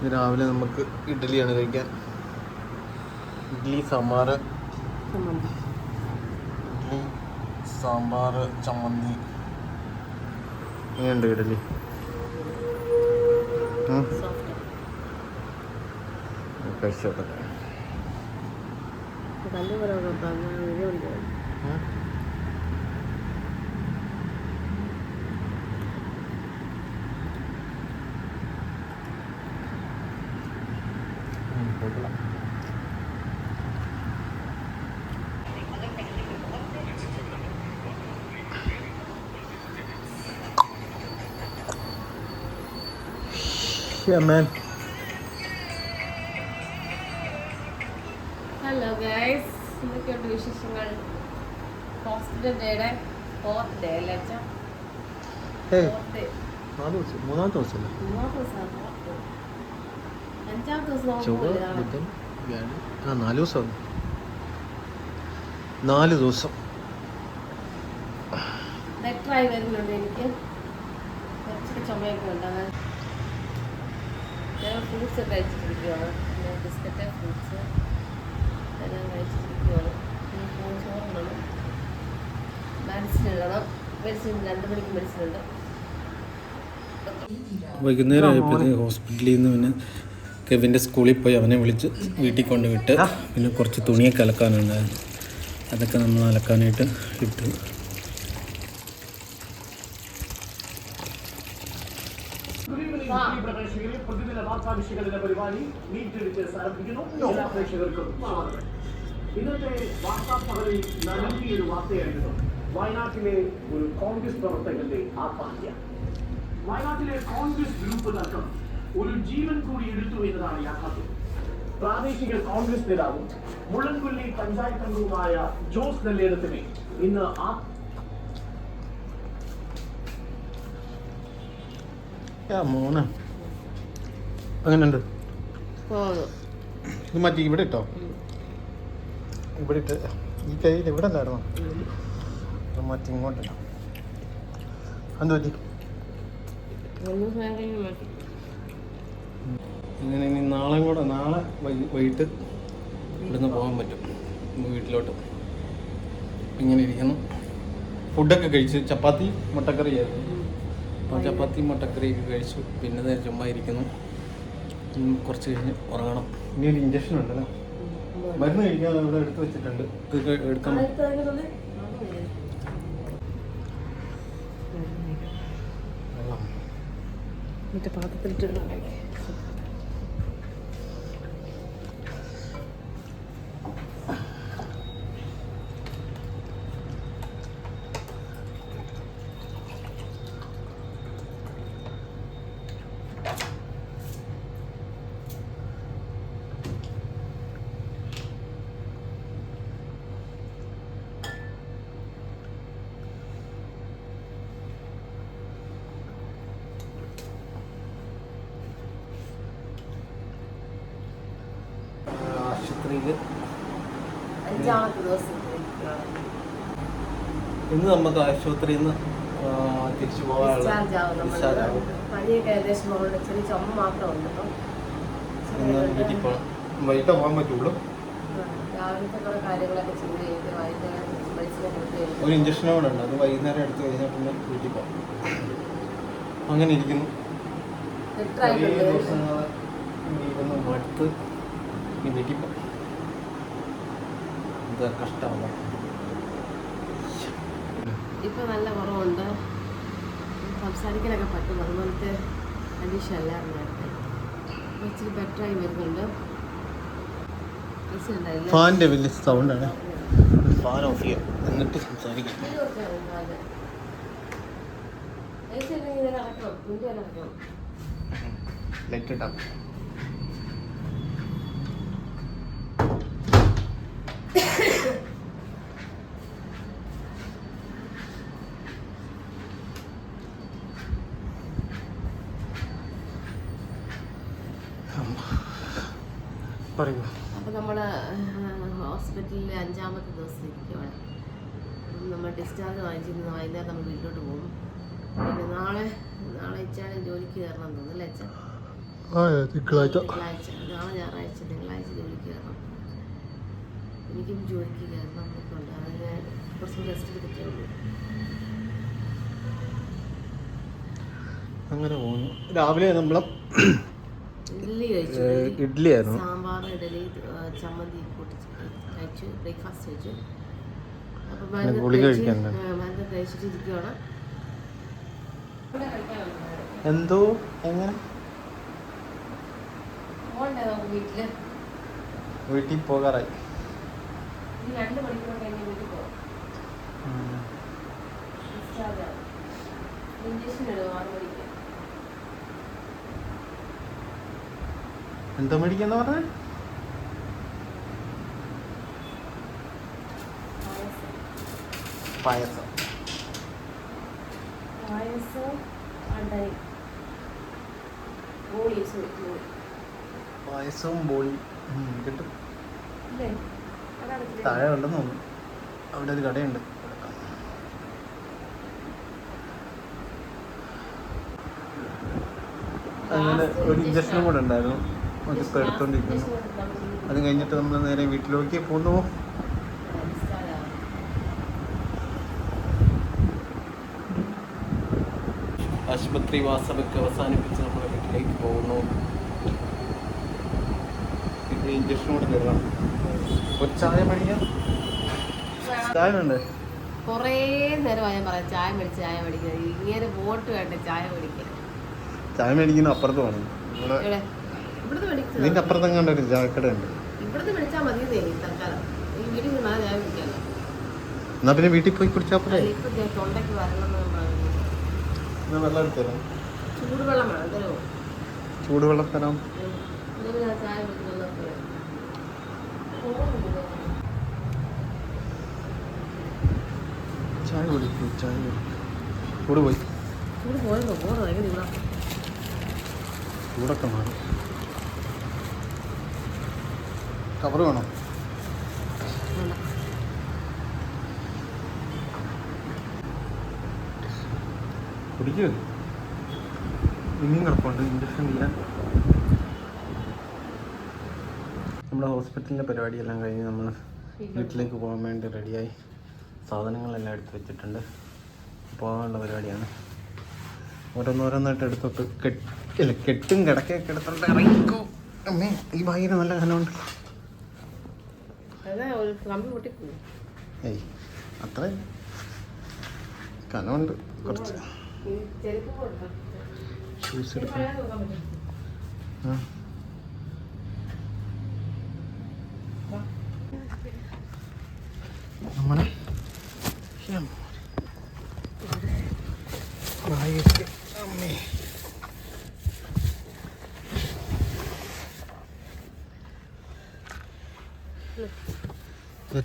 ഇത് രാവിലെ നമുക്ക് ഇഡ്ഡലിയാണ് കഴിക്കാൻ. ഇഡ്ഡലി സാമ്പാർ ഇഡ്ഡലി സാമ്പാർ ചമ്മന്തി. ഇങ്ങനെയുണ്ട് ഇഡ്ഡലി. കഴിച്ചോട്ടെ. Yeah, man. ഹലോ ഗൈസ് എന്തൊക്കെയുണ്ട് വിശേഷങ്ങൾ? ഹോസ്പിറ്റൽ ഡേയുടെ ഫോർത്ത് ഡേ അല്ലേ അച്ഛാ? Hey, ഫോർത്ത് ഡേ നാല് ദിവസം മൂന്നാമത്തെ ദിവസമല്ലേ? മൂന്നാമത്തെ ദിവസമാണ് ഫോർത്ത് അഞ്ചാമത്തെ ദിവസം ചൊവ്വ ബുധൻ വ്യാഴം. ആ നാല് ദിവസം നാല് ദിവസം. ബെറ്ററായി വരുന്നുണ്ട് എനിക്ക്. കുറച്ചൊക്കെ ചുമയൊക്കെ ഉണ്ട്. ഫ്രൂട്ട്സ് കഴിച്ചിട്ടിരിക്കുകയാണ് പിന്നെ ബിസ്ക്കറ്റ് ഫ്രൂട്ട്സ് എല്ലാം കഴിച്ചിട്ടിരിക്കുകയാണ് പിന്നെ ചോറിടണം മെഡിസിൻ ഇടണം മെഡിസിൻ രണ്ട് മണിക്ക് മെഡിസിൻ ഉണ്ട് വൈകുന്നേരം ആയപ്പോഴത്തേക്ക് ഹോസ്പിറ്റലിൽ നിന്ന് പിന്നെ കെവിന്റെ സ്കൂളിൽ പോയി അവനെ വിളിച്ച് വീട്ടിൽ കൊണ്ട് വിട്ട് പിന്നെ കുറച്ച് തുണിയൊക്കെ അലക്കാനുണ്ടായിരുന്നു. അതൊക്കെ നമ്മൾ അലക്കാനായിട്ട് ഇട്ടു. വിശകലന പരിപാടി നീറ്റെടുത്ത് ആരംഭിക്കുന്നു എല്ലാ പ്രേക്ഷകർക്കും ഇന്നത്തെ വാർത്താ പകലിൽ നൽകിയൊരു വാർത്തയായിരുന്നു വയനാട്ടിലെ ഒരു കോൺഗ്രസ് പ്രവർത്തകന്റെ ആത്മഹത്യ. വയനാട്ടിലെ കോൺഗ്രസ് ഗ്രൂപ്പ് തർക്കം ഒരു ജീവൻ കൂടി എടുത്തു എന്നതാണ് യാഥാർത്ഥ്യം. പ്രാദേശിക കോൺഗ്രസ് നേതാവും മുള്ളൻകൊല്ലി പഞ്ചായത്ത് അംഗവുമായ ജോസ് നെല്ലേടത്തിനെ ഇന്ന് ആ മൂന്ന് മോനെ. അങ്ങനെയുണ്ട്. ഇത് മാറ്റി ഇവിടെ ഇട്ടോ? ഇവിടെ ഇട്ട് ഈ കയ്യിൽ ഇവിടെ ഉണ്ടായിരുന്നോ ഇത് മാറ്റി ഇങ്ങോട്ടില്ല എന്ത് പറ്റി? ഇങ്ങനെ ഇനി നാളെ കൂടെ നാളെ വൈകിട്ട് ഇവിടുന്ന് പോകാൻ പറ്റും. വീട്ടിലോട്ട്. ഇങ്ങനെ ഇരിക്കുന്നു. ഫുഡൊക്കെ കഴിച്ച്. ചപ്പാത്തി മുട്ടക്കറി ആയിരുന്നു. അപ്പോൾ ചപ്പാത്തി മുട്ടക്കറിയൊക്കെ കഴിച്ചു. പിന്നെ നേരെ ചുമ്മാ ഇരിക്കുന്നു. കുറച്ച് കഴിഞ്ഞ് ഉറങ്ങണം. ഇനി ഒരു ഇഞ്ചക്ഷൻ ഉണ്ടല്ലോ. മരുന്ന് കഴിക്കാൻ ഇവിടെ എടുത്ത് വെച്ചിട്ടുണ്ട്. എടുക്കാൻ. മറ്റേ പാത്രത്തിലിട്ടിടണം ഇന്ന് നമുക്ക് ആശുപത്രിയിൽ നിന്ന് തിരിച്ചു പോകാനുള്ള പനിയൊക്കെ ഏകദേശം ചെറിയ ചുമ മാത്രമുണ്ട് വൈകിട്ടേ പോകാൻ പറ്റുള്ളൂ. രാവിലത്തെ കുറെ കാര്യങ്ങളൊക്കെ ചെയ്ത് കഴിഞ്ഞിട്ട് വൈകുന്നേരം മെഡിസിനെ കൊടുത്ത് കഴിഞ്ഞിട്ട് ഒരു ഇഞ്ചക്ഷൻ കൂടെ ഉണ്ട്. അത് വൈകുന്നേരം എടുത്ത് കഴിഞ്ഞാൽ പിന്നെ വീട്ടിൽ പോകാം. അങ്ങനെ ഇരിക്കുന്നു. ദിവസങ്ങൾ ഇരുന്ന് മടുത്ത് വീട്ടിൽ പോകാം. ഇത് കഷ്ടമാണ്. ഇപ്പൊ നല്ല കുറവുണ്ട്. സംസാരിക്കാനൊക്കെ പറ്റും. അതുപോലത്തെ കണ്ടീഷൻ അല്ലായിരുന്നു ഇച്ചിരി ബെറ്റർ ആയി വരുന്നുണ്ട്. ഫാന്റെ വലിയ സൗണ്ടാണ് ഫാൻ ഓഫ് ചെയ്യാം. എന്നിട്ട് സംസാരിക്കാം. ലൈറ്റ് ഇട്ടാ പറയൂ അപ്പോൾ നമ്മൾ ഹോസ്പിറ്റലിൽ അഞ്ചാമത്തെ ദിവസം ഇരിക്കുവാണ് അപ്പം നമ്മൾ ഡിസ്ചാർജ് വാങ്ങിച്ചിരുന്ന്. വൈകുന്നേരം നമ്മൾ വീട്ടിലോട്ട് പോകും. പിന്നെ നാളെ നാളെ ഇച്ചാണ് ജോലിക്ക് കയറണം തോന്നുന്നു അല്ലേ അച്ഛൻ? തിങ്കളാഴ്ച. തിങ്കളാഴ്ച. നാളെ ഞായറാഴ്ച തിങ്കളാഴ്ച ജോലിക്ക് കയറണം. എനിക്കും ജോലിക്ക് കയറണം എന്നൊക്കെ ഉണ്ട്. കുറച്ച് റെസ്റ്റ് എടുത്തിട്ടേ ഉള്ളൂ. അങ്ങനെ പോകുന്നു രാവിലെ നമ്മൾ ഇഡ്ഡലി കഴിച്ചു. ഇഡ്ഡലി ആയിരുന്നു. സാമ്പാർ ഇഡലി ചമ്മന്തി കൂട്ടി കഴിച്ചു. ബ്രേക്ക്ഫാസ്റ്റ് കഴിച്ചു. എന്തോ? എങ്ങനെ? വീട്ടിൽ പോകാറായി. എന്തോ രണ്ട് മണിക്കൂർ കഴിഞ്ഞ് വീട്ടിൽ പോകാം ഡിസ്ചാർജ് ആവും ഇഞ്ചക്ഷൻ ഇടും ആറ് മണിക്ക് എന്തോ മേടിക്കാന്ന് പറഞ്ഞേ പായസം. പായസവും ബോളി കിട്ടും. താഴെ ഉണ്ടെന്ന് തോന്നുന്നു. അവിടെ ഒരു കടയുണ്ട്. അങ്ങനെ ഒരു ഇഞ്ചക്ഷനും കൂടെ ഉണ്ടായിരുന്നു. അതിപ്പോൾ എടുത്തോണ്ടിരിക്കുന്നു. അത് കഴിഞ്ഞിട്ട് നമ്മൾ നേരെ വീട്ടിലേക്ക് പോന്നു ആശുപത്രി വാസമൊക്കെ അവസാനിപ്പിച്ച് നമ്മൾ വീട്ടിലേക്ക് പോകുന്നു. ഇപ്പോൾ ഇഞ്ചക്ഷൻ കൂടെ തരണം. ഒരു ചായ മേടിക്കാം? ചായ ഉണ്ട് കുറേ നേരമായി ഞാൻ പറയാം ചായ മേടിച്ച് ചായ മേടിക്കുന്നത് ഇങ്ങനെ വോട്ട് വേണ്ട ചായ ചായ മേടിക്കുന്ന അപ്പുറത്ത് വേണം ഇവിടെ ഇവിടെ ഇവിടുന്ന് മേടിക്കുന്നത് ഒരു ചായക്കട ഉണ്ട്. ഇവിടുന്ന് മേടിച്ചാൽ മതി തൽക്കാലം. ഈ വീട്ടിൽ നിന്ന് നാളെ ചായ കുടിക്കാമല്ലോ എന്നാ പിന്നെ വീട്ടിൽ പോയി കുടിച്ചാൽ പോലെ തൊണ്ടയ്ക്ക് വരണം വെള്ളം ചൂടുവെള്ളം വേണം എന്തോ ചൂടുവെള്ളം തരാം. ചായ കുടിക്കുന്നത് ചായ കുടിക്കൂ ചായ ചൂട് പോയി. ചൂട് പോയല്ലോ പോണോ എങ്ങനെ ഇവിടെ ചൂടൊക്കെ മാറും. കവർ വേണം? കുടിക്കൂ ഇനിയും കിടപ്പുണ്ട് ഇഞ്ചക്ഷൻ ചെയ്യാൻ നമ്മുടെ ഹോസ്പിറ്റലിന്റെ പരിപാടിയെല്ലാം കഴിഞ്ഞ് നമ്മൾ വീട്ടിലേക്ക് പോകാൻ വേണ്ടി റെഡിയായി സാധനങ്ങളെല്ലാം എടുത്ത് വെച്ചിട്ടുണ്ട്. പോകാനുള്ള പരിപാടിയാണ്. ഓരോന്നോരോന്നായിട്ട് എടുത്തോട്ട് കെട്ട് ഇല്ല കെട്ടും കിടക്കയൊക്കെ എടുത്തോണ്ട് ഇറങ്ങിക്കോ. അമ്മേ ഈ ബാഗിന് നല്ല കനമുണ്ട് പൊട്ടിപ്പോയി. ഏയ് അത്ര. കനമുണ്ട് കുറച്ച്. ഷൂസ് ആ. നമ്മളെ അമ്മേ.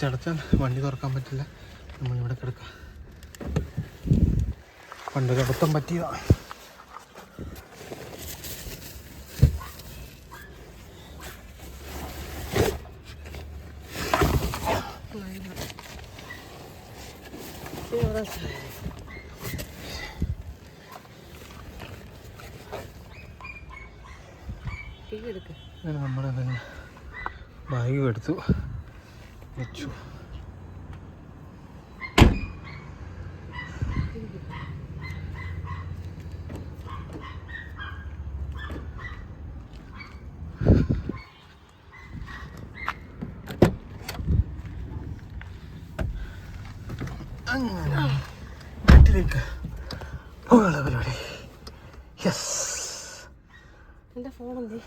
ചടച്ചാൽ വണ്ടി തുറക്കാൻ പറ്റില്ല. നമ്മളിവിടെ കിടക്കാം. പണ്ടൊരു അബദ്ധം പറ്റിയതാണ് നമ്മുടെ ബാഗ് എടുത്തു. വെച്ചു അങ്ങനെ വീട്ടിലേക്ക് പോകാനുള്ള പരിപാടി യെസ് എന്റെ ഫോൺ എന്തി?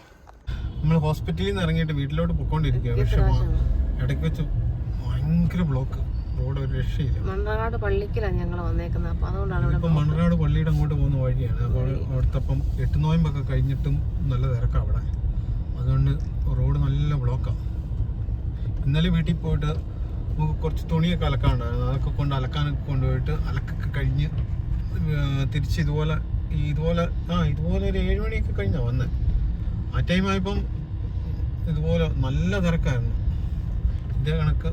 നമ്മൾ ഹോസ്പിറ്റലിൽ നിന്ന് ഇറങ്ങിയിട്ട് വീട്ടിലോട്ട് പൊക്കോണ്ടിരിക്കുക പക്ഷെ ഇടയ്ക്ക് വെച്ച് ഭയങ്കര ബ്ലോക്ക് റോഡ് ഒരു രക്ഷയില്ല. മണ്ണാട് പള്ളിക്കലാണ് ഞങ്ങൾ വന്നേക്കുന്നത് അപ്പോൾ അതുകൊണ്ടാണ് ഇവിടെ ഇപ്പം മണ്ണനാട് പള്ളിയുടെ അങ്ങോട്ട് പോകുന്ന വഴിയാണ്. അപ്പോൾ അവിടുത്തെ അപ്പം എട്ട് നോയമ്പൊക്കെ കഴിഞ്ഞിട്ടും നല്ല തിരക്കാണ് അവിടെ. അതുകൊണ്ട് റോഡ് നല്ല ബ്ലോക്കാണ് ഇന്നലെ വീട്ടിൽ പോയിട്ട് നമുക്ക് കുറച്ച് തുണിയൊക്കെ അലക്കാനുണ്ടായിരുന്നു. അതൊക്കെ കൊണ്ട് അലക്കാനൊക്കെ കൊണ്ടുപോയിട്ട് അലക്കൊക്കെ കഴിഞ്ഞ് തിരിച്ച് ഇതുപോലെ ഇതുപോലെ ആ ഇതുപോലെ ഒരു ഏഴുമണിയൊക്കെ കഴിഞ്ഞാൽ കഴിഞ്ഞാണ് വന്നത് ആ ടൈം ആയപ്പം ഇതുപോലെ നല്ല തിരക്കായിരുന്നു. ഇതേ കണക്ക്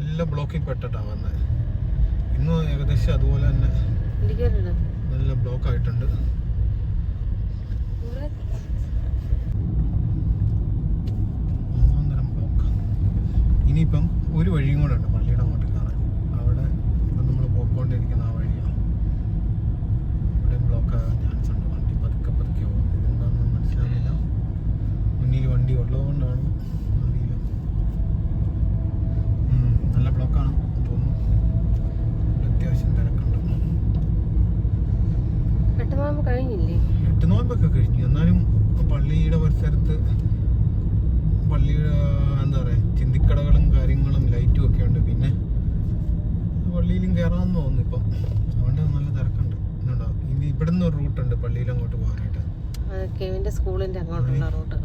നല്ല ബ്ലോക്കിൽ പെട്ടിട്ടാണ് വന്നത് ഇന്ന് ഏകദേശം അതുപോലെ തന്നെ നല്ല ബ്ലോക്ക് ആയിട്ടുണ്ട്. ഇനിയിപ്പം ഒരു വഴിയും കൂടെ ഉണ്ട് പള്ളി കഴിഞ്ഞില്ലേ എട്ട് നോയമ്പൊക്കെ കഴിഞ്ഞു. എന്നാലും പള്ളിയുടെ പരിസരത്ത് പള്ളിയുടെ എന്താ പറയാ ചിന്തിക്കടകളും കാര്യങ്ങളും ലൈറ്റും ഒക്കെ ഉണ്ട്. പിന്നെ പള്ളിയിലും കയറാമെന്ന് തോന്നുന്നു ഇപ്പം. അതുകൊണ്ട് നല്ല തിരക്കുണ്ട്. ഇന്നുണ്ടാവും ഇനി ഇവിടുന്ന് ഒരു റൂട്ടുണ്ട് പള്ളിയിൽ അങ്ങോട്ട് പോകാനായിട്ട്. കെവിന്റെ സ്കൂളിന്റെ അങ്ങോട്ടുള്ള റൂട്ട്.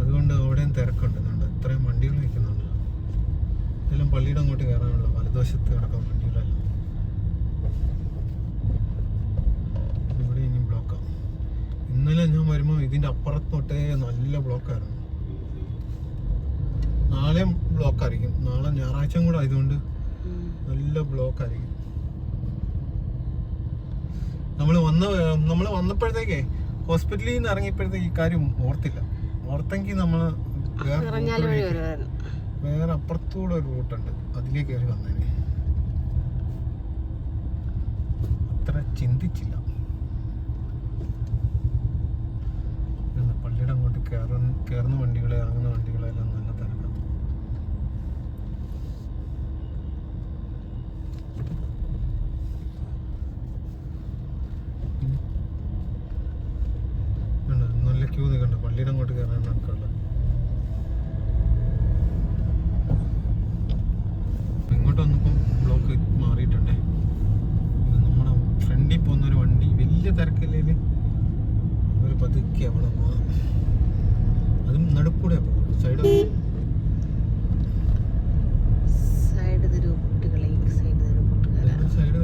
അതുകൊണ്ട് അവിടെയും തിരക്കുണ്ട്. ഇത്രയും വണ്ടികൾ നിൽക്കുന്നുണ്ട്. എല്ലാം പള്ളിയുടെ അങ്ങോട്ട് കയറാനുള്ള വലതുവശത്ത് കിടക്കുന്ന ഇതിന്റെ അപ്പുറത്തോട്ടേ നല്ല ബ്ലോക്കായിരുന്നു. നാളെയും ബ്ലോക്കായിരിക്കും. നാളെ ഞായറാഴ്ചയും കൂടെ ആയതുകൊണ്ട് നല്ല ബ്ലോക്ക് ആയിരിക്കും നമ്മൾ വന്ന നമ്മൾ വന്നപ്പോഴത്തേക്കേ ഹോസ്പിറ്റലിൽ നിന്ന് ഇറങ്ങിയപ്പോഴത്തേക്ക് ഈ കാര്യം ഓർത്തില്ല. ഓർത്തെങ്കിൽ നമ്മൾ വേറെ അപ്പുറത്തൂടെ ഒരു റൂട്ടുണ്ട്. അതിലേക്ക് കയറി വന്നേനെ. അത്ര ചിന്തിച്ചില്ല ഇന്ന് പള്ളിയുടെ അങ്ങോട്ട് കയറുന്ന കയറുന്ന വണ്ടികളെ ഇറങ്ങുന്ന വണ്ടികളെല്ലാം നല്ല തിരക്കാണ് നല്ല ക്യൂ നിൽക്കണ്ട. പള്ളിയുടെ അങ്ങോട്ട് കയറാൻ ഉള്ളത് ഇങ്ങോട്ട് വന്നപ്പം ബ്ലോക്ക് മാറിയിട്ടുണ്ടേ. ഇത് നമ്മുടെ ഫ്രണ്ടിൽ പോകുന്ന ഒരു വണ്ടി. വലിയ തിരക്കില്ലേ ഒരു പതുക്കെ അവിടെ അതും നടുക്കൂടെ സൈഡ് സൈഡ് തരൂ കുട്ടികളെ സൈഡ് തരൂ കൂട്ടുകാരാ സൈഡ്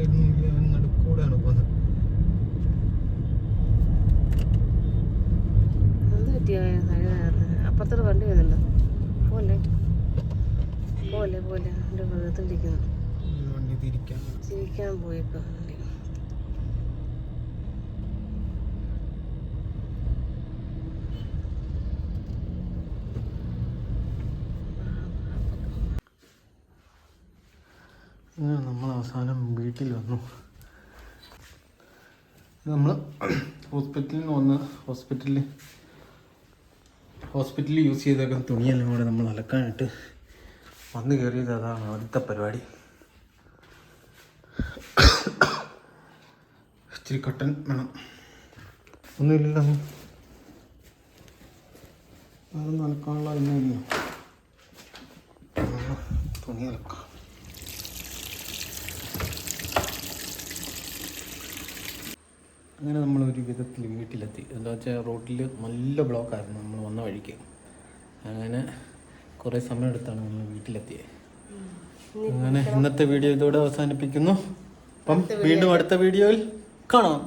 അവൻ നടുക്കൂടെയാണ് പോകുന്നത്. എന്ത് പറ്റിയ സൈഡ് വണ്ടി വരുന്നുണ്ട്? പോലെ പോലെ പോലെ എന്റെ മൃഗത്തിലിരിക്കുന്നു ചിരിക്കാൻ പോയിപ്പോ വണ്ടി നമ്മൾ അവസാനം വീട്ടിൽ വന്നു. നമ്മൾ ഹോസ്പിറ്റലിൽ നിന്ന് വന്ന് ഹോസ്പിറ്റലിൽ ഹോസ്പിറ്റലിൽ യൂസ് ചെയ്തേക്കുന്ന തുണിയെല്ലാം കൂടെ നമ്മൾ അലക്കാനായിട്ട് വന്ന് കയറിയത് അതാണ് ആദ്യത്തെ പരിപാടി. ഇച്ചിരി കട്ടൻ വേണം. ഒന്നുമില്ലല്ലോ. അതൊന്നും അലക്കാനുള്ള ഒന്നുമില്ല തുണി അലക്കാം. അങ്ങനെ നമ്മൾ ഒരു വിധത്തിൽ വീട്ടിലെത്തി. എന്താ വെച്ചാൽ റോട്ടിൽ നല്ല ബ്ലോക്കായിരുന്നു നമ്മൾ വന്ന വഴിക്ക്. അങ്ങനെ കുറേ സമയം എടുത്താണ് നമ്മൾ വീട്ടിലെത്തിയത് അങ്ങനെ ഇന്നത്തെ വീഡിയോ ഇതോടെ അവസാനിപ്പിക്കുന്നു. അപ്പം വീണ്ടും അടുത്ത വീഡിയോയിൽ കാണാം.